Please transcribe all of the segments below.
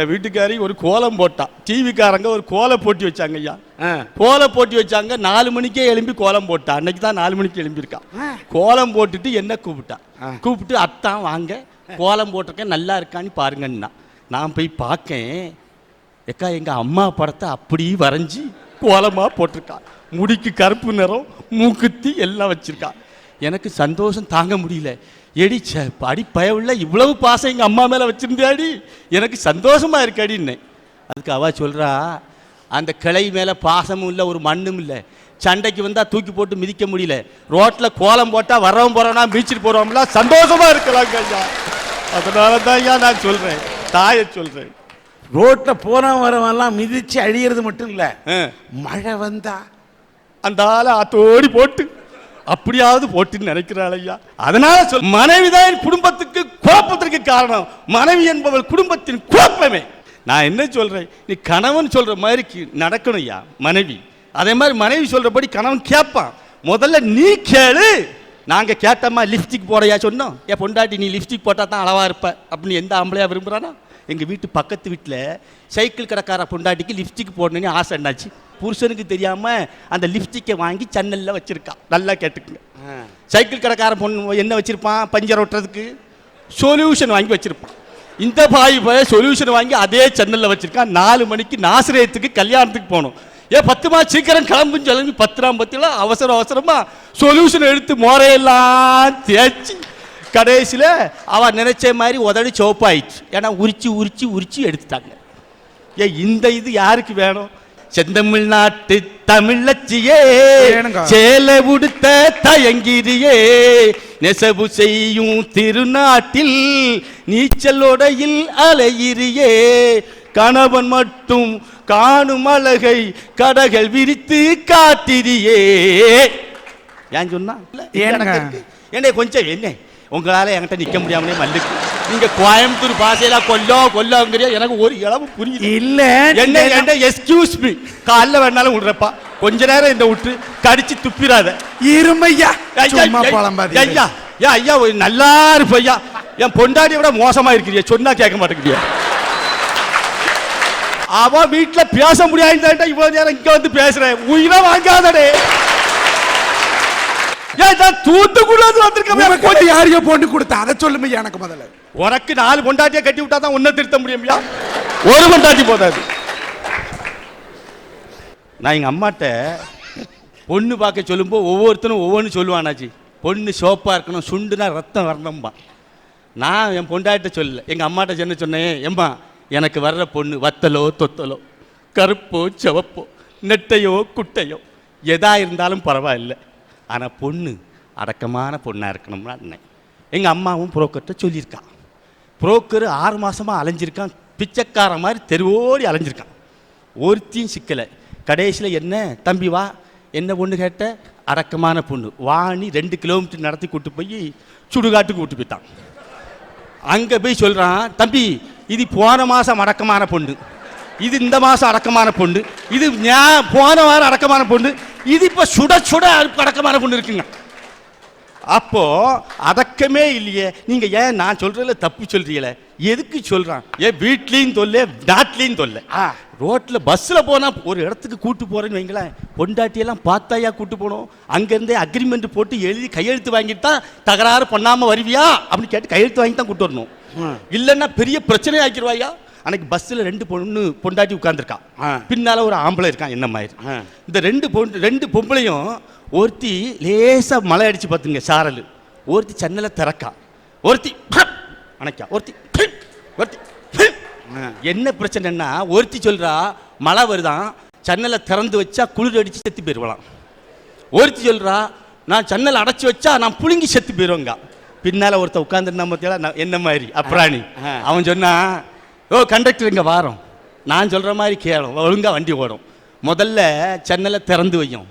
என் வீட்டுக்காரி ஒரு கோலம் போட்டா. டிவிக்காரங்க ஒரு கோல போட்டி வச்சாங்க ஐயா. கோல போட்டி வச்சாங்க. நாலு மணிக்கே எழும்பி கோலம் போட்டா. அன்னைக்கு தான் நாலு மணிக்கு எழும்பியிருக்கா. கோலம் போட்டுட்டு என்ன கூப்பிட்டா? கூப்பிட்டு அத்தான் வாங்க. கோலம் போட்டிருக்கேன். நல்லா இருக்கான்னு பாருங்கன்னா நான் போய் பார்க்கேன் எக்கா எங்க அம்மா படத்தை அப்படி வரைஞ்சி கோலமா போட்டிருக்கா. முடிக்கு கருப்பு நிறம் மூக்குத்தி எல்லாம் வச்சிருக்கா. எனக்கு சந்தோஷம் தாங்க முடியல. எடி சே அடி பயவுள்ள இவ்வளவு பாசம் எங்க அம்மா மேல வச்சிருந்தியாடி? எனக்கு சந்தோஷமா இருக்காடின்னு. அதுக்கு அவ சொல்றா அந்த கிளை மேல பாசமும் இல்லை ஒரு மண்ணும் இல்லை. சண்டைக்கு வந்தா தூக்கி போட்டு மிதிக்க முடியல. ரோட்ல கோலம் போட்டா வரவும் போறோம்னா பீச்சுக்கு போறோம்ல சந்தோஷமா இருக்கலாங்க ஐயா. அதனால தான் ஐயா நான் சொல்றேன் தாயை சொல்றேன். ரோட்ல போறவன் வரவன்லாம் மிதிச்சு அழியறது மட்டும் இல்ல. மழை வந்தா அந்த ஆளை அத்தோடி போட்டு அப்படியாவது போட்டின்னு நினைக்கிறாள் ஐயா. அதனால சொல் மனைவிதான் என் குடும்பத்துக்கு குழப்பத்திற்கு காரணம். மனைவி என்பவள் குடும்பத்தின் குழப்பமே. நான் என்ன சொல்றேன்? நீ கணவன் சொல்ற மாதிரி நடக்கணும் ஐயா மனைவி. அதே மாதிரி மனைவி சொல்றபடி கணவன் கேட்பான். முதல்ல நீ கேளு. நாங்க கேட்டோமா லிப்ஸ்டிக் போடையா சொன்னோம். என் பொண்டாட்டி நீ லிப்ஸ்டிக் போட்டா தான் அளவா இருப்ப. அப்படின்னு எந்த ஆம்பளையா விரும்புறானா? எங்க வீட்டு பக்கத்து வீட்டில் சைக்கிள் கடைக்கார பொண்டாட்டிக்கு லிப்ஸ்டிக் போடணும்னு ஆசை என்னாச்சு? புருஷனுக்கு தெரியாம அந்த லிப்ஸ்டிக்கை வாங்கி சன்னல்ல வச்சிருக்கா. நல்லா கேட்டுக்குங்க. சைக்கிள் கடைக்கார பொண்ணு என்ன வச்சிருப்பான்? பஞ்சர் ஒட்டுறதுக்கு சொல்யூஷன் வாங்கி வச்சிருப்பான். இந்த பாய் போய் சொல்யூஷன் வாங்கி அதே சென்னல்ல வச்சிருக்கான். நாலு மணிக்கு நாசிரியத்துக்கு கல்யாணத்துக்கு போகணும். ஏ பத்துமா? சீக்கிரம் கிளம்புன்னு சொல்லி பத்திராம் பத்தில அவசர அவசரமா சொல்யூஷன் எடுத்து மோரையெல்லாம் தேய்ச்சி கடைசியில் அவ நினைச்ச மாதிரி உதடி சோப்பாயிடுச்சு ஏன்னா உரிச்சு உரிச்சு உரிச்சு எடுத்துட்டாங்க. ஏ இந்த இது யாருக்கு வேணும்? செந்தமிழ்நாட்டு தமிழச்சியே. சேலை உடுத்த தயங்கிரியே நெசவு செய்யும் திருநாட்டில் நீச்சலோடையில் அலையிறியே. கணவன் மட்டும் காணும் அழகை கடகள் விரித்து காட்டிரியே ஏன் சொன்னா. என்ன கொஞ்சம் என்ன? உங்களால என்கிட்ட நிக்க முடியாமலே மல்லுக்கு நீங்க கோயம்புத்தூர் பாஷையில கொல்லோ கொல்லோங்கிறியா எனக்கு ஒரு இளவு புரியுது இல்ல. என்ன என்ன எஸ்கியூஸ் மீ காலைல வேணாலும் விடுறப்பா. கொஞ்ச நேரம் இந்த விட்டு கடிச்சு துப்பிடாத. இருமையா? ஐயா, ஐயா, ஐயா நல்லா இருப்ப ஐயா என் பொண்டாட்டியை விட மோசமா இருக்கிறியா. சொன்னா கேட்க மாட்டேங்கிறியா. அவ வீட்டுல பேச முடியாது இவ்வளவு நேரம் இங்க வந்து பேசுறேன். உயிரை வாங்காதடே. ஏன் தூத்துக்குள்ள வந்திருக்கேன் யாரையோ பொண்ணு கொடுத்தா அதை சொல்லுமையா எனக்கு முதல்ல. உனக்கு நாலு பொண்டாட்டியை கட்டி விட்டா தான் உன்னை திருத்த முடியும்யா ஒரு பொண்டாட்டி போதாது. நான் எங்க அம்மாட்ட பொண்ணு பார்க்க சொல்லும்போது ஒவ்வொருத்தனும் ஒவ்வொன்று சொல்லுவானாச்சு பொண்ணு சோப்பா இருக்கணும் சுண்டுனா ரத்தம் வரணும்பா. நான் என் பொண்டாட்ட சொல்லல. எங்க அம்மாட்ட என்ன சொன்னேன்? எம்மா எனக்கு வர்ற பொண்ணு வத்தலோ தொத்தலோ கருப்போ சிவப்போ நெட்டையோ குட்டையோ எதா இருந்தாலும் பரவாயில்லை. ஆனால் பொண்ணு அடக்கமான பொண்ணாக இருக்கணும்னா அண்ணன் எங்கள் அம்மாவும் புரோக்கர்கிட்ட சொல்லியிருக்கான். புரோக்கர் ஆறு மாதமாக அலைஞ்சிருக்கான் பிச்சைக்கார மாதிரி தெருவோடி அலைஞ்சிருக்கான். ஒருத்தையும் சிக்கலை. கடைசியில் என்ன தம்பி வா என்ன பொண்ணு கேட்ட? அடக்கமான பொண்ணு. வாணி ரெண்டு கிலோமீட்டர் நடத்தி கூட்டு போய் சுடுகாட்டுக்கு கூட்டு போயிட்டான். அங்கே போய் சொல்கிறான் தம்பி இது போன மாதம் அடக்கமான பொண்ணு. இது இந்த மாதம் அடக்கமான பொண்ணு. இது ஞா- போன வாரம் அடக்கமான பொண்ணு. இது இப்போ சுட சுட அடக்கமான பொண்ணு இருக்குங்க. அப்போ அடக்கமே இல்லையே. நீங்க ஏன் நான் சொல்றதுல தப்பு சொல்றீங்களே? எதுக்கு சொல்றான்? ஏன் வீட்லயும் தொல்லை நாட்டிலையும் தொல்லை. ஆ. ரோட்ல பஸ்ல போனா ஒரு இடத்துக்கு கூட்டு போறேன்னு வைங்களேன். பொண்டாட்டியெல்லாம் பார்த்தாயா கூட்டு போனோம். அங்கிருந்தே அக்ரிமெண்ட் போட்டு எழுதி கையெழுத்து வாங்கிட்டு தான் தகராறு பண்ணாம வருவியா? அப்படின்னு கேட்டு கையெழுத்து வாங்கி தான் கூட்டு வரணும். இல்லைன்னா பெரிய பிரச்சனை ஆக்கிடுவாயா அன்னைக்கு பஸ்ஸில் ரெண்டு பொண்ணு பொண்டாட்டி உட்காந்துருக்கான். பின்னால ஒரு ஆம்பளை இருக்கான் என்ன மாதிரி. இந்த ரெண்டு பொண்ணு ரெண்டு பொம்பளையும் ஒருத்தி லேசா மழை அடிச்சு பார்த்துங்க சாரல். ஒருத்தி சன்னலை திறக்கா. ஒருத்தி அணைக்கா. ஒருத்தி ஒருத்தி. என்ன பிரச்சனைன்னா ஒருத்தி சொல்றா மழை வருதான் ஜன்னலை திறந்து வச்சா குளிர் அடிச்சு செத்து போயிடுவலாம் ஒருத்தி சொல்றா நான் ஜன்னலை அடைச்சி வச்சா நான் புழுங்கி செத்து போயிடுவேங்க பின்னால ஒருத்த உட்காந்துருந்தா பார்த்தியா என்ன மாதிரி? அப்ராணி. அவன் சொன்னா ஓ கண்டக்டர் இங்கே வாரோம். நான் சொல்கிற மாதிரி கேளும் ஒழுங்கா வண்டி ஓடும். முதல்ல சென்னலை திறந்து வையும்.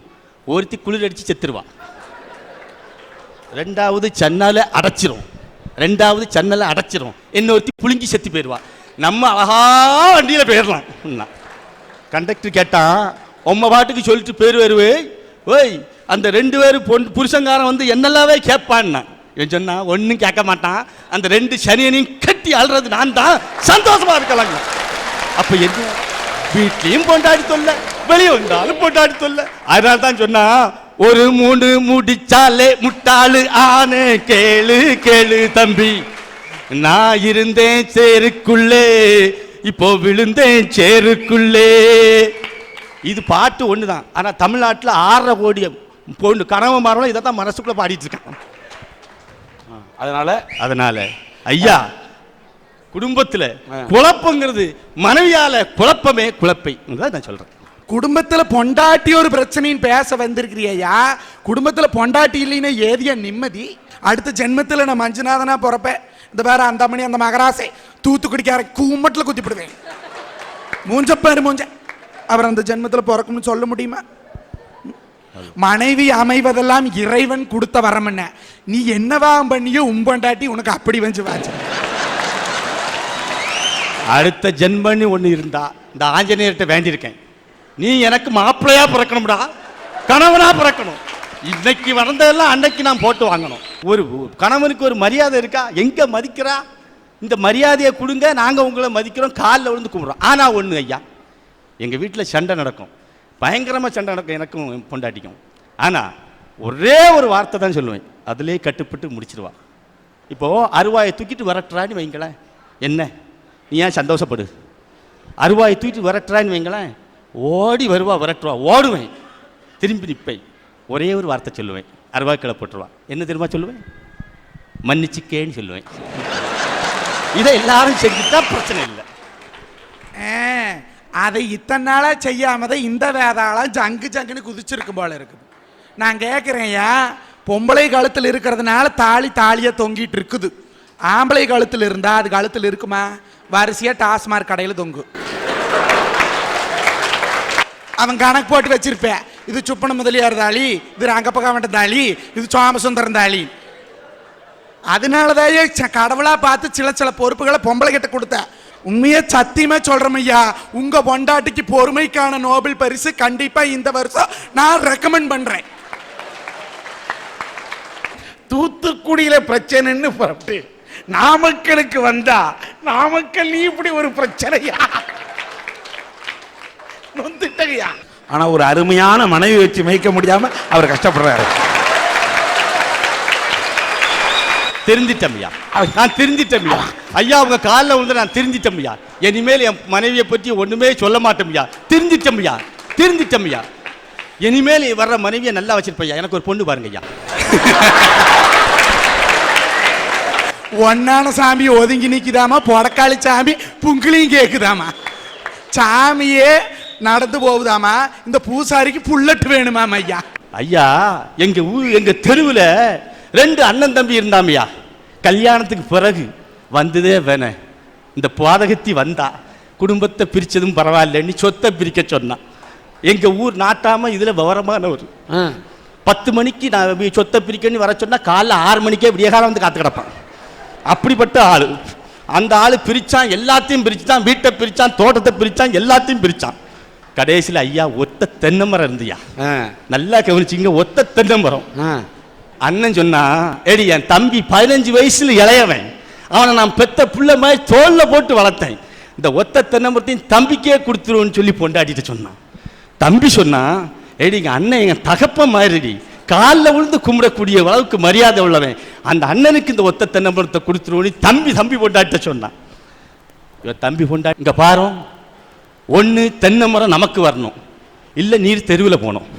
ஒருத்தி குளிர் அடித்து செத்துருவா. ரெண்டாவது சென்னலை அடைச்சிரும். ரெண்டாவது சென்னலை அடைச்சிரும். இன்னொருத்தி புழுங்கி செத்து போயிடுவா. நம்ம அழகா வண்டியில் போயிடலாம். கண்டக்டர் கேட்டான் உம்ம பாட்டுக்கு சொல்லிட்டு பேர் வருவே ஓய் அந்த ரெண்டு பேரும் பொன் புருஷங்காரன் வந்து என்னெல்லாவே கேட்பான்னா? இவன் சொன்னா ஒன்றும் கேட்க மாட்டான். அந்த ரெண்டு சனியனையும் கட்டி அழுறது நான் தான். சந்தோஷமா இருக்கலாங்க அப்ப என்ன? வீட்லயும் பொண்டாடி சொல்ல வெளியே வந்தாலும் பொண்டாடி சொல்ல அதனால தான் சொன்னா ஒரு மூணு முடிச்சாலே முட்டாளு ஆனே கேளு கேளு தம்பி. நான் இருந்தேன் சேருக்குள்ளே இப்போ விழுந்தேன் சேருக்குள்ளே. இது பாட்டு ஒன்று தான் ஆனால் தமிழ்நாட்டில் ஆறரை கோடி பொண்ணு கனவு மரம் இதை தான் மனசுக்குள்ளே பாடிட்டு இருக்கான். அதனால அதனால ஐயா குடும்பத்தில் குழப்பங்கிறது மனைவியால குழப்பமே குழப்பை. நான் சொல்றேன். குடும்பத்துல பொண்டாட்டி ஒரு பிரச்சனைன்னு பேச வந்திருக்கிறியா குடும்பத்துல பொண்டாட்டி இல்லைன்னா ஏதிய நிம்மதி? அடுத்த ஜென்மத்துல நான் மஞ்சுநாதனா பிறப்பேன் இந்த வேற அந்த மணி அந்த மகராசை. தூத்துக்குடிக்கார கூமட்டில் குத்திப்பிடுவேன். மூஞ்ச பாரு மூஞ்ச. அவர் அந்த ஜென்மத்துல பிறக்கும்னு சொல்ல முடியுமா? மனைவி அமைவதெல்லாம் இறைவன் கொடுத்த வரமன்ன நீ என்னவா பண்ணியோ உன் பொண்டாட்டி உனக்கு அப்படி வந்து வாச்சு. அடுத்த ஜென்மன்னு ஒன்று இருந்தா இந்த ஆஞ்சநேயர்கிட்ட வேண்டியிருக்கேன். நீ எனக்கு மாப்பிள்ளையா பிறக்கணும்டா கணவனா பிறக்கணும். இன்னைக்கு வளர்ந்ததெல்லாம் அன்னைக்கு நான் போட்டு வாங்கணும். ஒரு கணவனுக்கு ஒரு மரியாதை இருக்கா? எங்க மதிக்கிறா? இந்த மரியாதையை கொடுங்க நாங்க உங்களை மதிக்கிறோம் காலில் விழுந்து கும்பிடுறோம். ஆனா ஒண்ணு ஐயா எங்க வீட்டில் சண்டை நடக்கும். பயங்கரமாக சண்டை நடக்கும் எனக்கும் பொண்டாட்டிக்கும். ஆனால் ஒரே ஒரு வார்த்தை தான் சொல்லுவேன். அதிலே கட்டுப்பட்டு முடிச்சிருவா. இப்போது அருவாயை தூக்கிட்டு வரட்டுறான்னு வைங்களேன். என்ன? நீ ஏன் சந்தோஷப்படு? அருவாயை தூக்கிட்டு வரட்டுறான்னு வைங்களேன். ஓடி வருவா விரட்டுவா ஓடுவேன். திரும்பி நிற்பேன். ஒரே ஒரு வார்த்தை சொல்லுவேன். அருவாய் கிளை போட்டுருவா. என்ன தெரியுமா சொல்லுவேன்? மன்னிச்சுக்கேன்னு சொல்லுவேன். இதை எல்லாரும் செஞ்சுட்டா பிரச்சனை இல்லை. அதை இத்தனை நாளா செய்யாம இந்த வேதாளம் ஜங்கு ஜங்குன்னு குதிச்சிருக்கும் போல இருக்குது. நான் கேட்குறேன்யா பொம்பளை கழுத்தில் இருக்கிறதுனால தாலி தாலியா தொங்கிட்டு இருக்குது. ஆம்பளை கழுத்தில் இருந்தால் அது கழுத்தில் இருக்குமா? வரிசையா டாஸ்மார்க் கடையில் தொங்கும் அவன் கணக்கு போட்டு வச்சிருப்பேன். இது சுப்பன முதலியார் தாலி இது ரங்கப்பகாவட்ட தாலி இது சோமசுந்தரம் தாலி. அதனாலதான் கடவுளா பார்த்து சில சில பொறுப்புகளை பொம்பளை கிட்ட கொடுத்தேன். உண்மையை சத்தியமா சொல்றேன் ஐயா. உங்க பொண்டாட்டிக்கு பொறுமைக்கான நோபல் பரிசு கண்டிப்பா இந்த வருஷம் நான் ரெக்கமெண்ட் பண்றேன். தூத்துக்குடியில பிரச்சனைன்னு புறப்பட்டு நாமக்கலுக்கு வந்தா நாமக்கல் நீ இப்படி ஒரு பிரச்சனையா? நொந்துட்டகையா ஆனா ஒரு அருமையான மனைவி வச்சு மேய்க்க முடியாம அவர் கஷ்டப்படுறாரு. தெரிஞ்சிட்டேன் ஐயா நான் தெரிஞ்சிட்டேன் ஐயா ஐயா உங்க காலில் வந்து நான் தெரிஞ்சிட்டேன் ஐயா இனிமேல் என் மனைவியை பற்றி ஒண்ணுமே சொல்ல மாட்டேன் ஐயா தெரிஞ்சிட்டேன் ஐயா தெரிஞ்சிட்டேன் ஐயா இனிமேல் வர்ற மனைவியை நல்லா வச்சிருப்பேன் ஐயா எனக்கு ஒரு பொண்ணு பாருங்க ஐயா ஒன்னான சாமி ஒதுங்கி நிக்குதாமா பொடக்காளி சாமி புங்கிலியும் கேக்குதாமா சாமியே நடந்து போகுதாமா இந்த பூசாரிக்கு புல்லட்டு வேணுமாம் ஐயா. ஐயா எங்க ஊர் எங்க தெருவில் ரெண்டு அண்ணன் தம்பி இருந்தாமையா? கல்யாணத்துக்கு பிறகு வந்ததே வேண. இந்த பாதகத்தி வந்தா குடும்பத்தை பிரிச்சதும் பரவாயில்லன்னு சொத்தை பிரிக்க சொன்னான் எங்க ஊர் நாட்டாம இதுல விவரமானவர். பத்து மணிக்கு நான் சொத்தை பிரிக்கன்னு வர சொன்னா காலைல ஆறு மணிக்கே விடிய காலம் வந்து காத்து கிடப்பான். அப்படிப்பட்ட ஆளு. அந்த ஆளு பிரிச்சான் எல்லாத்தையும் பிரிச்சான் வீட்டை பிரிச்சான் தோட்டத்தை பிரிச்சான் எல்லாத்தையும் பிரிச்சான். கடைசியில் ஐயா ஒத்த தென்னை மரம் இருந்துயா? நல்லா கவனிச்சிங்க ஒத்த தென்னை மரம். அண்ணன் சொன்னா ஏடி என் தம்பி பதினஞ்சு வயசுல இளையவன். அவனை நான் பெத்த புள்ள மாதிரி தோல்ல போட்டு வளர்த்தேன். இந்த ஒத்த தென்னமரத்தையும் தம்பிக்கே கொடுத்துருவோன்னு சொல்லி பொண்டாட்டிட்டு சொன்னான் தம்பி சொன்னா எடி எங்க அண்ணன் எங்க தகப்ப மாதிரிடி காலில் விழுந்து கும்பிடக்கூடிய அளவுக்கு மரியாதை உள்ளவன். அந்த அண்ணனுக்கு இந்த ஒத்த தென்னமரத்தை கொடுத்துருவோன்னு தம்பி தம்பி பொண்டாட்ட சொன்னான் இவன் தம்பி பொண்டா இங்க பாரு. ஒன்று தென்னை மரம் நமக்கு வரணும். இல்லை நீர் தெருவில் போனோம்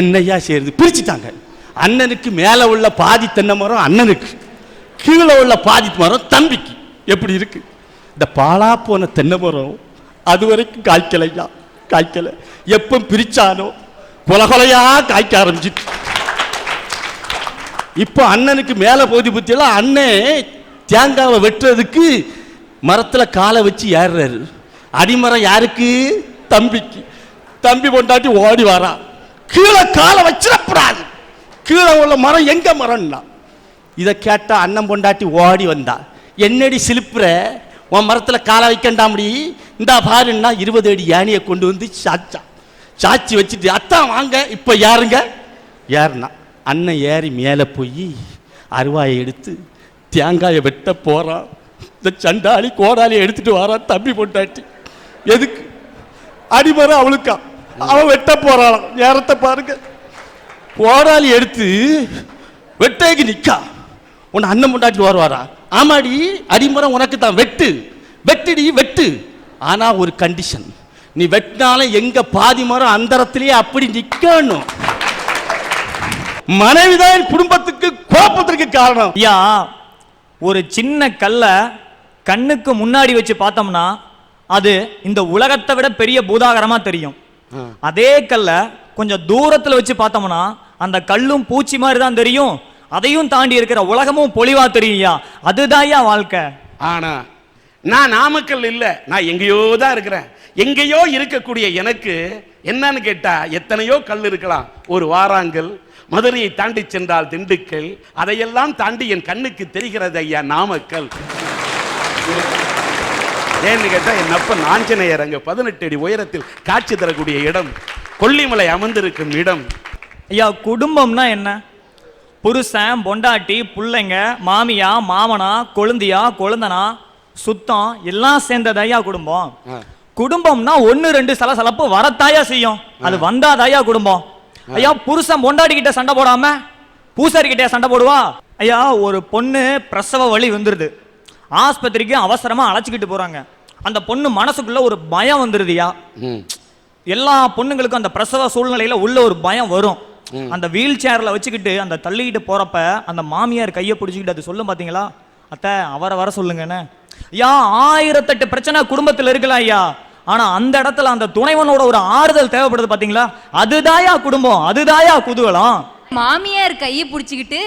என்னையா சேர்ந்து பிரிச்சுட்டாங்க. அண்ணனுக்கு மேலே உள்ள பாதி தென்னை மரம் அண்ணனுக்கு கீழே உள்ள பாதி மரம் தம்பிக்கு. எப்படி இருக்கு? இந்த பாலா போன தென்னை மரம் அது வரைக்கும் காய்க்கலையா? காய்க்கலை. எப்போ பிரிச்சானோ? கொலகொலையா காய்க்க ஆரம்பிச்சிட்டு. இப்போ அண்ணனுக்கு மேலே போதி புத்தியெல்லாம் அண்ணன் தேங்காவை வெட்டுறதுக்கு மரத்தில் காலை வச்சு ஏறுறாரு. அடிமரம் யாருக்கு? தம்பிக்கு. தம்பி கொண்டாட்டி ஓடி வரா. கீழே காலை வச்சிடக்கூடாது. கீழே உள்ள மரம் எங்க மரம்னா? இதை கேட்டால் அண்ணன் பொண்டாட்டி ஓடி வந்தா. என்னடி சிலிப்புற? உன் மரத்தில் காலை வைக்கண்டாமடி. இந்தா பாருன்னா இருபது அடி யானையை கொண்டு வந்து சாச்சா. சாச்சி வச்சுட்டு அத்தான் வாங்க. இப்போ யாருங்க? ஏறினா அண்ணன் ஏறி மேலே போய் அருவாயை எடுத்து தேங்காயை வெட்ட போகிறான் இந்த சண்டாளி கோடாலி எடுத்துட்டு வரான் தம்பி பொண்டாட்டி. எதுக்கு? அடிமரம் அவளுக்கா. அவன் வெட்ட போகிறான் நேரத்தை பாருங்க. கோடாலி எடுத்து வெட்டேக்கு நிக்கா. உன் அண்ணன் பொண்டாட்டி வருவாரா? ஆமாடி அடிமரம் உனக்கு தான் வெட்டு. வெட்டுடி வெட்டு. ஆனா ஒரு கண்டிஷன் நீ வெட்டினாலும் எங்க பாதி மரம் அந்தரத்திலேயே அப்படி நிக்கணும். மனைவிதான் குடும்பத்துக்கு குழப்பத்திற்கு காரணம். ஐயா ஒரு சின்ன கல்லை கண்ணுக்கு முன்னாடி வச்சு பார்த்தோம்னா அது இந்த உலகத்தை விட பெரிய பூதாகரமா தெரியும். அதே கல்லை கொஞ்சம் தூரத்துல வச்சு பார்த்தோம்னா அந்த கல்லும் பூச்சி மாதிரி தான் தெரியும். அதையும் தாண்டி இருக்கிற உலகமும் பொலிவா தெரியும் ஐயா அதுதான் ஐயா வாழ்க்கை. ஆனா நான் நாமக்கல் இல்லை. நான் எங்கேயோ தான் இருக்கிறேன். எங்கேயோ இருக்கக்கூடிய எனக்கு என்னன்னு கேட்டா எத்தனையோ கல் இருக்கலாம். ஒரு வாராங்கல் மதுரையை தாண்டி சென்றால் திண்டுக்கல் அதையெல்லாம் தாண்டி என் கண்ணுக்கு தெரிகிறது ஐயா நாமக்கல். ஏன்னு கேட்டா என் அப்பன் ஆஞ்சநேயர் அங்க பதினெட்டு அடி உயரத்தில் காட்சி தரக்கூடிய இடம் கொல்லிமலை அமர்ந்திருக்கும் இடம். ஐயா குடும்பம்னா என்ன? புருஷன் பொண்டாட்டி புள்ளைங்க மாமியா மாமனா கொழுந்தியா கொழுந்தனா சுத்தம் எல்லாம் சேர்ந்தது ஐயா குடும்பம். குடும்பம்னா ஒன்னு ரெண்டு சலசலப்பு வரத்தாயா செய்யும். அது வந்தாதாயா குடும்பம்? ஐயா புருஷன் பொண்டாட்டி கிட்ட சண்டை போடாம பூசாரி கிட்ட சண்டை போடுவா? ஐயா ஒரு பொண்ணு பிரசவ வலி வந்துருது. ஆஸ்பத்திரிக்கு அவசரமா அழைச்சிக்கிட்டு போறாங்க. அந்த பொண்ணு மனசுக்குள்ள ஒரு பயம் வந்துருதுயா. எல்லா பொண்ணுங்களுக்கும் அந்த பிரசவ சூழ்நிலையில உள்ள ஒரு பயம் வரும். அந்த வீல் சேர்ல வச்சுக்கிட்டு அந்த தள்ளிக்கிட்டு போறப்ப அந்த மாமியார் கையை பிடிச்சிக்கிட்டு அது சொல்லும் பாத்தீங்களா? அத்தை அவரை வர சொல்லுங்கன்னு ஐயா ஆயிரத்தெட்டு பிரச்சனை குடும்பத்துல இருக்கலாம் ஐயா. ஆனா அந்த இடத்துல அந்த துணைவனோட ஒரு ஆறுதல் தேவைப்படுது பாத்தீங்களா? அதுதாயா குடும்பம் அதுதாயா குதூகலம். மாமியார் கையை பிடிச்சிக்கிட்டு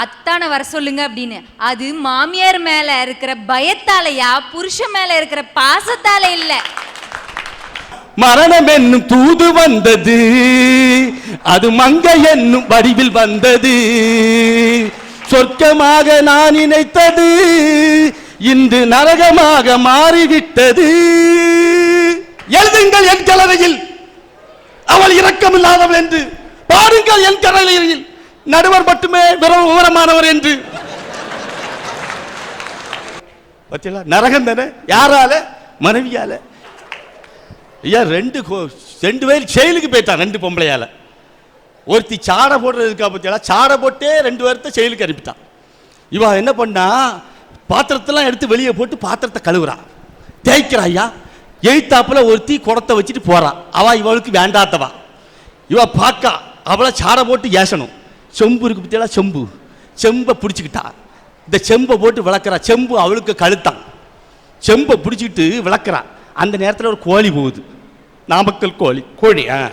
அத்தானை வர சொல்லுங்க அப்படின்னு. அது மாமியார் மேல இருக்கிற பயத்தாலையா? புருஷன் மேல இருக்கிற பாசத்தால இல்ல. மரணம் என்னும் தூது வந்தது. அது மங்கை என்னும் வடிவில் வந்தது. சொர்க்கமாக நான் நினைத்தது இன்று நரகமாக மாறிவிட்டது. எழுதுங்கள் என் கலவையில் அவள் இரக்கமில்லாதவள் என்று. பாருங்கள் என் கலவையில் நடுவர் மட்டுமே வெறும் விவரமானவர் என்று. நரகம் தானே யாரால? மனைவியால. ஐயா ரெண்டு கோ- ரெண்டு பேர் செயலுக்கு போயிட்டான் ரெண்டு பொம்பளையால். ஒருத்தி சாடை இருக்கா பத்தியா சாடை போட்டே ரெண்டு பேர்த்த செயலுக்கு அனுப்பிட்டான். இவா என்ன பண்ணா பாத்திரத்தெல்லாம் எடுத்து வெளியே போட்டு பாத்திரத்தை கழுவுறான் தேய்க்கிறா ஐயா எழுத்தாப்பில் ஒருத்தி குடத்தை வச்சுட்டு போகிறான் அவள் இவளுக்கு வேண்டாத்தவா. இவ பார்க்கா அவளை சாடை போட்டு ஏசணும். செம்பு இருக்கு பத்தியா செம்பு. செம்பை பிடிச்சிக்கிட்டா. இந்த செம்பை போட்டு விளக்குறா. செம்பு அவளுக்கு கழுத்தான். செம்பை பிடிச்சிக்கிட்டு விளக்குறான் அந்த நேரத்தில் ஒரு கோழி போகுது. நாமக்கல் கோழி கோழி ஆ.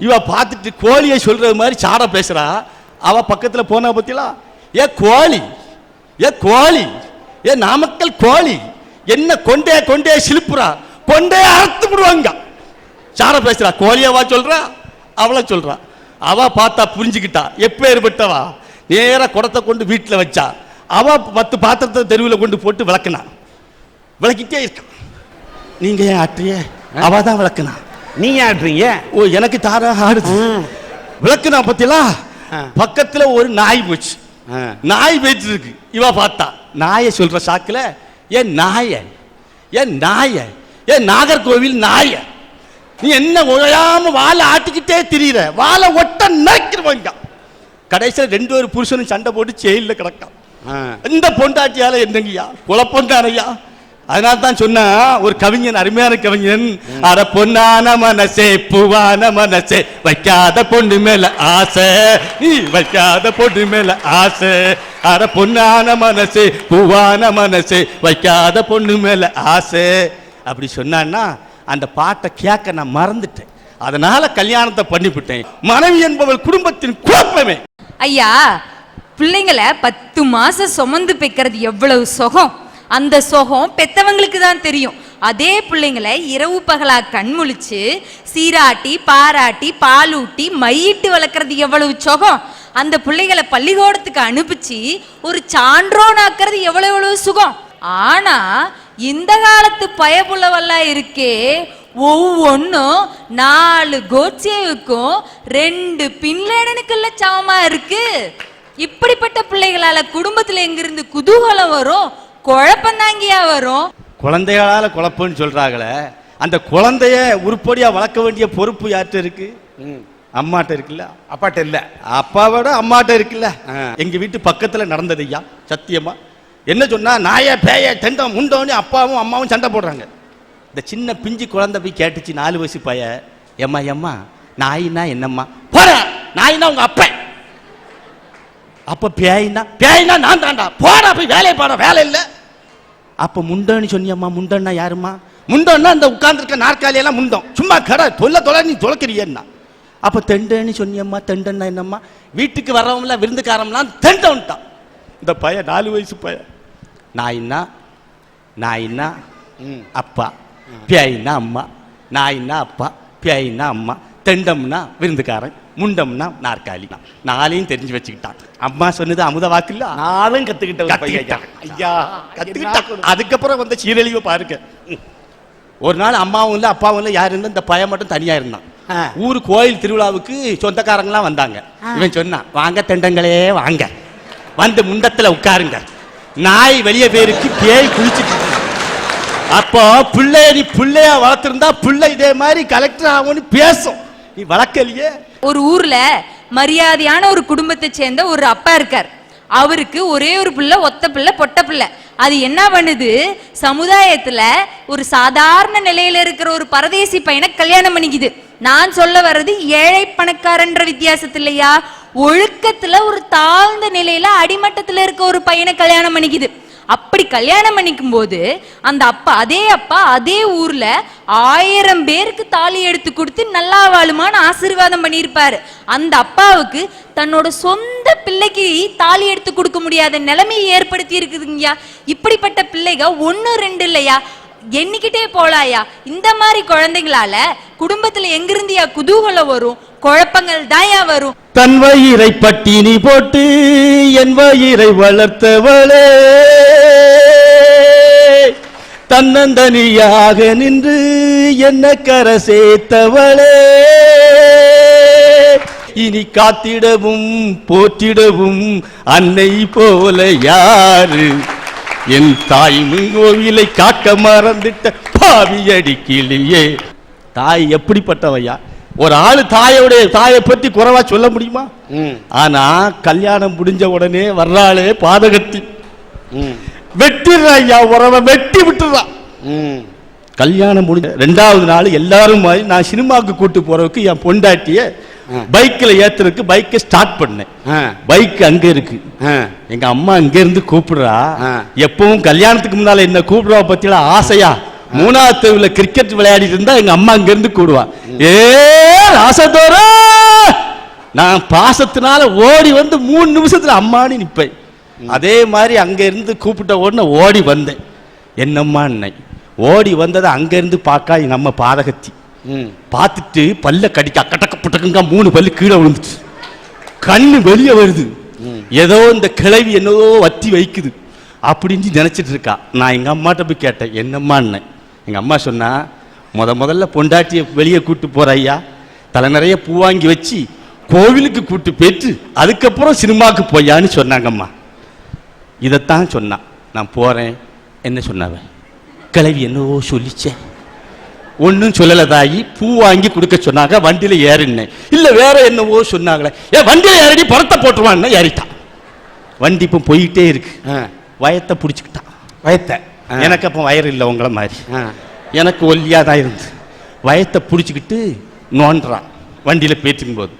இவ பார்த்துட்டு கோழியை சொல்றது மாதிரி சாட பேசுறா. அவ பக்கத்தில் போனா பத்தியலா ஏ கோழி ஏ கோழி ஏ நாமக்கல் கோழி என்ன கொண்டே கொண்டே சிலுப்புறா. கொண்டே அறுத்து விடுவாங்க. சாட பேசுறா. கோழியவா சொல்றா அவளை சொல்றா. அவ பார்த்தா புரிஞ்சுக்கிட்டா. எப்பேற்பட்டவா நேராக குடத்தை கொண்டு வீட்டில் வச்சா. அவ பத்து பாத்திரத்தை தெருவில் கொண்டு போட்டு விளக்குனா. விளக்கிட்டே இருக்கான் நீங்க ஏன் ஆற்றிய அவ தான் விளக்குனா. நீ ஆடுறீங்க ஓ எனக்கு தாரா ஆடுது. விளக்குனா பத்தியலா ஆ. பக்கத்துல ஒரு நாய் போச்சு. நாய் போயிட்டு இருக்கு இவ பார்த்தா. நாயை சொல்ற சாக்குல ஏன் நாய ஏன் நாய ஏன் நாகர்கோவில் நாய நீ என்ன உழையாம வாழை ஆட்டிக்கிட்டே திரியிற? வாழை ஒட்ட நறுக்கிடுவாங்க கடைசியில் ரெண்டு ஒரு புருஷனும் சண்டை போட்டு செயல்ல கிடக்கான். இந்த பொண்டாட்டியால என்னங்கய்யா? குழப்பம் தானையா அதனால தான் சொன்னா ஒரு கவிஞன் அருமையான கவிஞன் அட பொன்னான மனசே பூவான மனசே வைக்காத பொண்ணு மேல ஆசை நீ வைக்காத பொண்ணு மேல ஆசை. அட பொன்னான மனசே பூவான மனசே வைக்காத பொண்ணு மேல ஆசை. அப்படி சொன்னான்னா அந்த பாட்டை கேட்க நான் மறந்துட்டேன். அதனால கல்யாணத்தை பண்ணிவிட்டேன். மனைவி என்பவள் குடும்பத்தின் குழப்பமே. ஐயா பிள்ளைங்களை பத்து மாசம் சுமந்து பெக்கிறது எவ்வளவு சுகம். அந்த சுகம் பெத்தவங்களுக்கு தான் தெரியும். அதே பிள்ளைங்களை இரவு பகலா கண்முழிச்சு சீராட்டி பாராட்டி பாலூட்டி மையிட்டு வளர்க்குறது எவ்வளவு சுகம்? அந்த பிள்ளைகளை பள்ளிக்கூடத்துக்கு அனுப்பிச்சு ஒரு சான்றோனாக்குறது எவ்வளவு எவ்வளவு சுகம்? ஆனா இந்த காலத்து பயபுள்ளவெல்லாம் இருக்கே ஒவ்வொன்றும் நாலு கோட்சேவுக்கும் ரெண்டு பின்லேடனுக்குள்ள சமமா இருக்கு. இப்படிப்பட்ட பிள்ளைகளால குடும்பத்துல எங்கிருந்து குதூகலம் வரும்? குழப்பந்தாங்கய்யா வரும். குழந்தைகளால குழப்பம்னு சொல்றாங்களே அந்த குழந்தைய உருப்படியா வளர்க்க வேண்டிய பொறுப்பு யார்கிட்ட இருக்கு? ம். அம்மாட்ட இருக்குல்ல? அப்பாட்ட இல்ல. அப்பாவோட அம்மாட்ட இருக்குல்ல. எங்க வீட்டு பக்கத்துல நடந்தது ஐயா சத்தியமா. என்ன சொன்னா நாய பேய தெண்டம் முண்டோன்னு அப்பாவும் அம்மாவும் சண்டை போடுறாங்க. இந்த சின்ன பிஞ்சு குழந்தை போய் கேட்டுச்சு நாலு வயசு பைய. எம்மா எம்மா நாயினா என்னம்மா? போற நாயினா உங்க அப்பன் அப்ப பேயினா பேயினா நான் தாண்டா போடா போய் வேலையை பாட வேலை இல்லை. அப்ப முண்டன்னு சொன்னியம்மா முண்டன்னா யாரும்மா? முண்டன்னா அந்த உட்கார்ந்துருக்க நாற்காலியெல்லாம் முண்டம். சும்மா கடை தொல்ல தொலை நீ தொலைக்கிறியன்னா. அப்ப தெண்டன்னு சொன்னியம்மா தெண்டன்னா என்னம்மா? வீட்டுக்கு வர்றவங்களாம் விருந்துக்காரம்லாம் தெண்டன்ட்டான் இந்த பையன் நாலு வயசு பையன் நாயின்னா நாயின்னா. அப்பா. பேயின்னா அம்மா. நாயின்னா அப்பா. பேயின்னா அம்மா. தெண்டம்னா விருந்துக்காரன். முண்டம்னா நாற்காலி. நாளையும் தெரிஞ்சு வச்சுக்கிட்டான். அம்மா சொன்னது அமுத பையன் ஐயா. கத்துக்கிட்டான். ஐயா கத்துக்கிட்டான். அதுக்கப்புறம் வந்த சீரழிவை பாருங்க. ஒரு நாள் அம்மாவும் இல்லை அப்பாவும் இல்லை யார் இருந்தா இந்த பையன் மட்டும் தனியா இருந்தான். ஊர் கோயில் திருவிழாவுக்கு சொந்தக்காரங்களாம் வந்தாங்க. இவன் சொன்னான் வாங்க தெண்டங்களே வாங்க. வந்து முண்டத்துல உட்காருங்க. நாய் வெளியே பேருக்கு பேய் குளிச்சுட்டு. அப்போ பிள்ளைய நீ பிள்ளையா வளர்த்திருந்தா பிள்ளை இதே மாதிரி கலெக்டர் ஆகும்னு பேசும். நீ வளர்க்கலையே ஒரு ஊர்ல மரியாதையான ஒரு குடும்பத்தை சேர்ந்த ஒரு அப்பா இருக்கார். அவருக்கு ஒரே ஒரு பிள்ளை ஒத்த பிள்ளை பொட்ட பிள்ளை. அது என்ன பண்ணுது? சமுதாயத்துல ஒரு சாதாரண நிலையில இருக்கிற ஒரு பரதேசி பையனை கல்யாணம் பண்ணிக்குது. நான் சொல்ல வர்றது ஏழை பணக்காரன்ற வித்தியாசத்து இல்லையா ஒழுக்கத்துல ஒரு தாழ்ந்த நிலையில அடிமட்டத்துல இருக்க ஒரு பையனை கல்யாணம் பண்ணிக்குது. அப்படி கல்யாணம் பண்ணிக்கும் போது அந்த அப்பா அதே அப்பா அதே ஊர்ல ஆயிரம் பேருக்கு தாலி எடுத்து கொடுத்து நல்லா வாழுமான்னு ஆசீர்வாதம் பண்ணியிருப்பாரு. அந்த அப்பாவுக்கு தன்னோட சொந்த பிள்ளைக்கு தாலி எடுத்து கொடுக்க முடியாத நிலைமையை ஏற்படுத்தி இருக்குதுங்கய்யா. இப்படிப்பட்ட பிள்ளைக ஒன்று ரெண்டு இல்லையா? எண்ணிக்கிட்டே போலாயா இந்த மாதிரி குழந்தைங்களால குடும்பத்துல எங்கிருந்தியா குதூகலம் வரும் குழப்பங்கள் தாயா வரும். தன் வயிறை பட்டினி போட்டு என் வயிறை வளர்த்தவளே. தன்னந்தனியாக நின்று என்ன கரை சேர்த்தவளே. இனி காத்திடவும் போற்றிடவும் அன்னை போல யாரு? என் தாய்மின் கோவிலை காக்க மறந்துட்ட பாவியடி கிளியே. தாய் எப்படிப்பட்டவையா? ஒரு ஆளு தாயோடைய தாயை பத்தி குறைவா சொல்ல முடியுமா. ஆனா கல்யாணம் முடிஞ்ச உடனே வர்றாளே பாதகத்தி. வெட்டிடுறா ஐயா உறவை வெட்டி விட்டுறான் ம். கல்யாணம் முடிஞ்ச ரெண்டாவது நாள் எல்லாரும் மாதிரி நான் சினிமாவுக்கு கூட்டு போறதுக்கு என் பொண்டாட்டிய ஆ. பைக்ல ஏத்துறதுக்கு பைக்கை ஸ்டார்ட் பண்ணேன். பைக் அங்க இருக்கு ஆ. எங்க அம்மா இங்க இருந்து கூப்பிடுறா ஆ. எப்பவும் கல்யாணத்துக்கு முன்னால என்ன கூப்பிடுவா பத்தியில ஆசையா மூணாவது தெருவுல கிரிக்கெட் விளையாடிட்டு இருந்தா எங்க அம்மா இங்க இருந்து கூடுவா ஏ ராசதோரா நான் பாசத்தினால ஓடி வந்து மூணு நிமிஷத்துல அம்மானு நிப்பேன் அதே மாதிரி அங்க இருந்து கூப்பிட்ட உடனே ஓடி வந்தேன். என்னம்மா அன்னை? ஓடி வந்ததை அங்க இருந்து பார்க்கா அம்மா பாதகத்தி. பார்த்துட்டு பல்ல கடிக்க அக்கட்டக்க புட்டக்குங்க மூணு பல்லு கீழே விழுந்துச்சு. கண்ணு வெளியே வருது. ஏதோ இந்த கிளவி என்னதோ வத்தி வைக்குது. அப்படின்னு நினைச்சிட்டு இருக்கா. நான் எங்க அம்மாட்ட போய் கேட்டேன் என்னம்மான்னு எங்க அம்மா சொன்னா முத முதல்ல பொண்டாட்டியை வெளியே கூட்டு போற ஐயா. தலை நிறைய பூ வாங்கி வச்சு கோவிலுக்கு கூட்டு போயிட்டு அதுக்கப்புறம் சினிமாவுக்கு போயான்னு சொன்னாங்கம்மா. இதைத்தான் சொன்னான். நான் போறேன். என்ன சொன்னாவ கிளவி என்னவோ சொல்லிச்சே. ஒன்றும் சொல்லல தாயி பூ வாங்கி கொடுக்க சொன்னாங்க. வண்டியில ஏறினேன். இல்ல வேற என்னவோ சொன்னாங்களே. ஏன் வண்டியில ஏறி பணத்தை போட்டுருவான்னு. ஏறிட்டான். வண்டி இப்போ போயிட்டே இருக்கு. ஆ. வயத்தை பிடிச்சிக்கிட்டான் வயத்த. எனக்கு அப்போ வயர் இல்லை உங்கள மாதிரி. எனக்கு ஒல்லியா தான் இருந்து. வயத்தை பிடிச்சிக்கிட்டு நோண்டுறான். வண்டியில பேச்சுக்கும் போது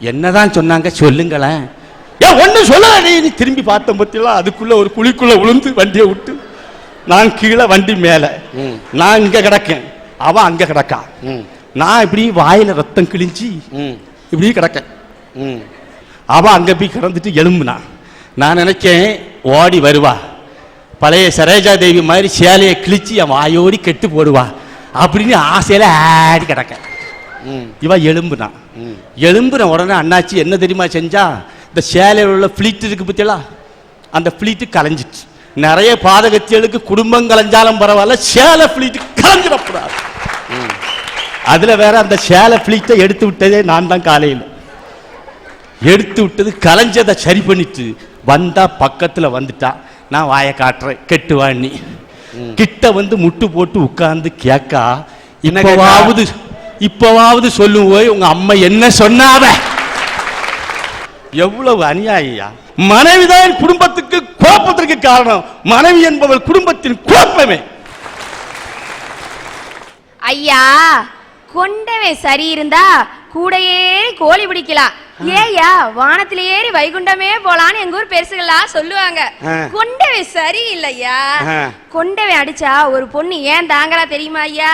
என்னதான் சொன்னாங்க சொல்லுங்களேன். ஏன் ஒன்றும் சொல்லலடி நீ திரும்பி பார்த்த பத்திலாம் அதுக்குள்ள ஒரு குழிக்குள்ள விழுந்து வண்டியை விட்டு நான் கீழே வண்டி மேலே. நான் இங்க கிடக்கேன் அவன் அங்க கிடக்கான். நான் இப்படி வாயில ரத்தம் கிழிஞ்சி. இப்படி கிடக்கேன். அவன் அங்க போய் கிடந்துட்டு எலும்புனான் நான் நினைச்சேன் ஓடி வருவா பழைய சரோஜா தேவி மாதிரி சேலையை கிழிச்சு என் வாயோடி கெட்டு போடுவா அப்படின்னு ஆசையில ஆடி கிடக்க ம். இவ எலும்புனான் ம். எலும்புன உடனே அண்ணாச்சி என்ன தெரியுமா செஞ்சா இந்த சேலையில் உள்ள ஃப்ளீட் இருக்கு பத்தியலா? அந்த ஃப்ளீட்டு கலைஞ்சிச்சு. நிறைய பாதகத்தியலுக்கு குடும்பம் கலைஞ்சாலும் பரவாயில்ல சேலை ஃப்ளீட்டு கலைஞ்சிடக்கூடாது அதுல வேற அந்த சேலை ஃப்ளீட்டை எடுத்து விட்டதே நான் தான் காலையில். எடுத்து விட்டது கலைஞ்சதை சரி பண்ணிட்டு வந்தா பக்கத்துல வந்துட்டா நான் வாயை காட்டுறேன் கெட்டு வாணி கிட்ட வந்து முட்டு போட்டு உட்கார்ந்து கேக்கா? இப்பவாவது இப்பவாவது சொல்லும் போய் உங்க அம்மா என்ன சொன்னாவ? எவ்வளவு அநியாயா மனைவிதான் குடும்பத்துக்கு குழப்பத்திற்கு காரணம். மனைவி என்பவள் குடும்பத்தின் குழப்பமே. ஐயா கொண்டவே சரி இருந்தா கூட ஏறி கோழி பிடிக்கலாம். ஏய்யா வானத்துல ஏறி வைகுண்டமே போலான்னு எங்க ஊர் பெருசுகளா சொல்லுவாங்க. கொண்டவே சரி இல்லையா. கொண்டவே அடிச்சா ஒரு பொண்ணு ஏன் தாங்கறா தெரியுமா ஐயா.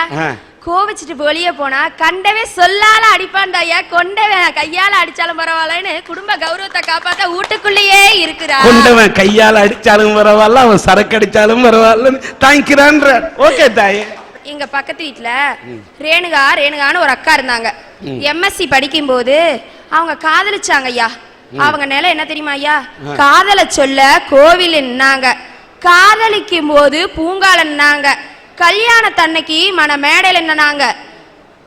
கோவிச்சிட்டு வெளியே போனா கண்டவே சொல்லால அடிப்பான் ஐயா. கொண்டவே கையால அடிச்சாலும் பரவாயில்லன்னு குடும்ப கௌரவத்தை காப்பாத்த வீட்டுக்குள்ளேயே இருக்கிறா கொண்டவன் கையால அடிச்சாலும் பரவாயில்ல அவன் சரக்கு அடிச்சாலும் பரவாயில்லன்னு தாங்கிக்கிறான்ற ஓகே தாயே. எங்க பக்கத்து வீட்ல ரேணுகா ரேணுகான்னு ஒரு அக்கா இருந்தாங்க. எம்எஸ்சி படிக்கும்போது அவங்க காதலிச்சாங்க ஐயா. அவங்க நிலை என்ன தெரியுமா ஐயா? காதல சொல்ல கோவில் நின்னாங்க காதலிக்கும் போது பூங்கால நின்னாங்க கல்யாணத்தன்னைக்கு மன மேடையில நின்னாங்க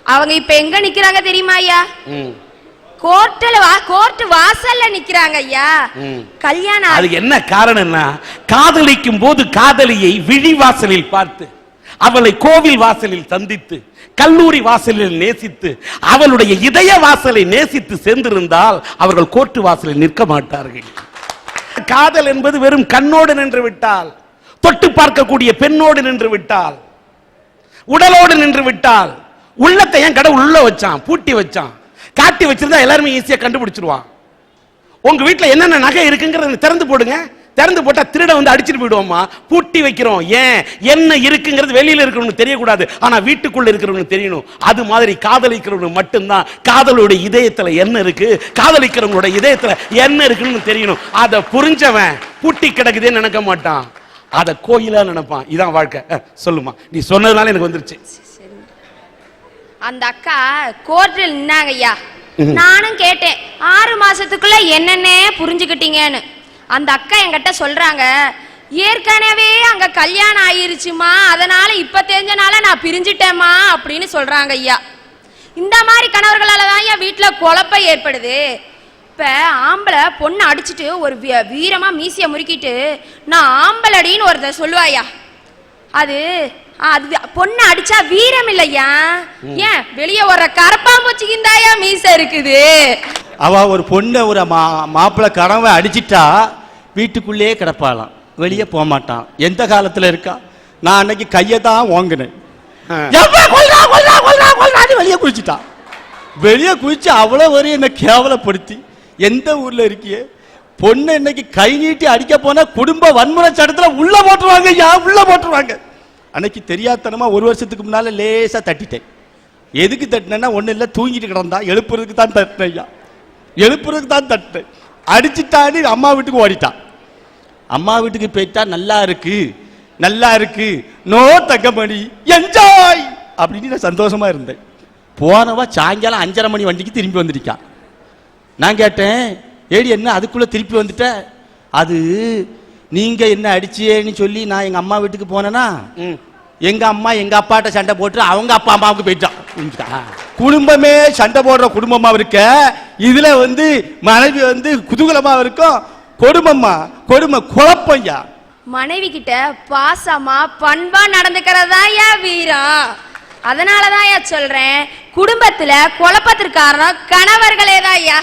அவங்க இப்ப எங்க நிக்கிறாங்க தெரியுமா ஐயா. கோர்ட்டுல வா கோர்ட் வாசல்ல நிக்கிறாங்க ஐயா. கல்யாணம் அதுக்கு என்ன காரணம்னா காதலிக்கும் போது காதலியை விழி வாசலில் பார்த்து அவளை கோவில் வாசலில் சந்தித்து கல்லூரி வாசலில் நேசித்து அவளுடைய இதய வாசலை நேசித்து சேர்ந்திருந்தால் அவர்கள் கோர்ட்டு வாசலில் நிற்க மாட்டார்கள் காதல் என்பது வெறும் கண்ணோடு நின்று விட்டால் தொட்டு பார்க்கக்கூடிய பெண்ணோடு நின்று விட்டால் உடலோடு நின்று விட்டால் உள்ளத்தை என் கடை உள்ள வச்சான் பூட்டி வச்சான்? காட்டி வச்சிருந்தா எல்லாருமே ஈஸியா கண்டுபிடிச்சிருவான். உங்க வீட்டில் என்னென்ன நகை இருக்குங்கிறத திறந்து போடுங்க. திறந்து போட்டா திருட வந்து அடிச்சிட்டு போயிடுவோமா பூட்டி வைக்கிறோம். ஏன்? என்ன இருக்குங்கிறது வெளியில இருக்கிறவனுக்கு தெரியக்கூடாது. ஆனா வீட்டுக்குள்ள இருக்கிறவனுக்கு தெரியணும். அது மாதிரி காதலிக்கிறவனுக்கு மட்டும்தான் காதலுடைய இதயத்துல என்ன இருக்கு காதலிக்கிறவங்களோட இதயத்துல என்ன இருக்குன்னு தெரியணும். அதை புரிஞ்சவன் பூட்டி கிடக்குதேன்னு நினைக்க மாட்டான். அதை கோயிலா நினைப்பான். இதான் வாழ்க்கை. சொல்லுமா. நீ சொன்னதுனால எனக்கு வந்துருச்சு. அந்த அக்கா கோர்ட்டில் நின்னாங்க ஐயா. நானும் கேட்டேன். ஆறு மாசத்துக்குள்ள என்னென்ன புரிஞ்சுக்கிட்டீங்கன்னு. அந்த அக்கா என்கிட்ட சொல்றாங்க ஏற்கனவே அங்க கல்யாணம் ஆயிருச்சுமா அதனால இப்ப தெரிஞ்சனால நான் பிரிஞ்சிட்டேம்மா அப்படின்னு சொல்றாங்க ஐயா. இந்த மாதிரி கணவர்களால தான் ஐயா வீட்டுல குழப்பம் ஏற்படுது. இப்ப ஆம்பளை பொண்ணை அடிச்சிட்டு ஒரு வீ- வீரமா மீசிய முறுக்கிட்டு நான் ஆம்பளடின்னு ஒருத்தர் சொல்லுவாயா அது அது பொண்ணு அடிச்சா வீரம் இல்லையா? ஏன்? வெளியே வர்ற கரப்பாம்பூச்சிக்கு இந்தாயா மீச இருக்குது. அவ ஒரு பொண்ணை ஒரு மா மாப்பிள்ளை கனவை அடிச்சிட்டா வீட்டுக்குள்ளேயே கிடப்பாளாம். வெளியே போக மாட்டான் எந்த காலத்துல இருக்கா? நான் அன்னைக்கு கையை தான் கொல்றான்னு வெளியே குளிச்சிட்டான் வெளியே குளிச்சு அவ்வளோ வரையும் என்னை கேவலப்படுத்தி. எந்த ஊர்ல இருக்கியே? பொண்ணு இன்னைக்கு கை நீட்டி அடிக்க போனா குடும்ப வன்முறை சட்டத்தில் உள்ள போட்டுருவாங்க யா உள்ள போட்டுருவாங்க. அன்னைக்கு தெரியாதனமா ஒரு வருஷத்துக்கு முன்னால லேசா தட்டிட்டேன். எதுக்கு தட்டினேன்னா ஒன்றும் இல்லை தூங்கிட்டு கிடந்தா எழுப்புறதுக்கு தான் தட்டினேன் ஐயா. எழுப்புறதுக்கு தான் தட்டினேன். அடிச்சிட்டான்னு அம்மா வீட்டுக்கு ஓடிட்டான் அம்மா வீட்டுக்கு போயிட்டா நல்லா இருக்கு நல்லா இருக்கு நோ தங்கமணி என்ஜாய் அப்படின்னு நான் சந்தோஷமா இருந்தேன். போனவா சாயங்காலம் அஞ்சரை மணி வண்டிக்கு திரும்பி வந்திருக்கான் நான் கேட்டேன் ஏடி என்ன அதுக்குள்ள திருப்பி வந்துட்ட? அது நீங்க என்ன அடிச்சியேன்னு சொல்லி நான் எங்க அம்மா வீட்டுக்கு போனேனா ம். எங்க அம்மா எங்க அப்பாட்ட சண்டை போட்டு அவங்க அப்பா அம்மாவுக்கு போயிட்டான்? குடும்பமே சண்டை போடுற குடும்பமா இருக்க இதுல வந்து மனைவி வந்து குதூகலமா இருக்கும். கொடுமம்மா கொடுமை குழப்பம்யா. மனைவி கிட்ட பாசமா பண்பா நடந்துக்கிறதா யா வீரம் அதனாலதான் யா சொல்றேன் குடும்பத்துல குழப்பத்திற்கு காரணம் கணவர்களே தான் ஐயா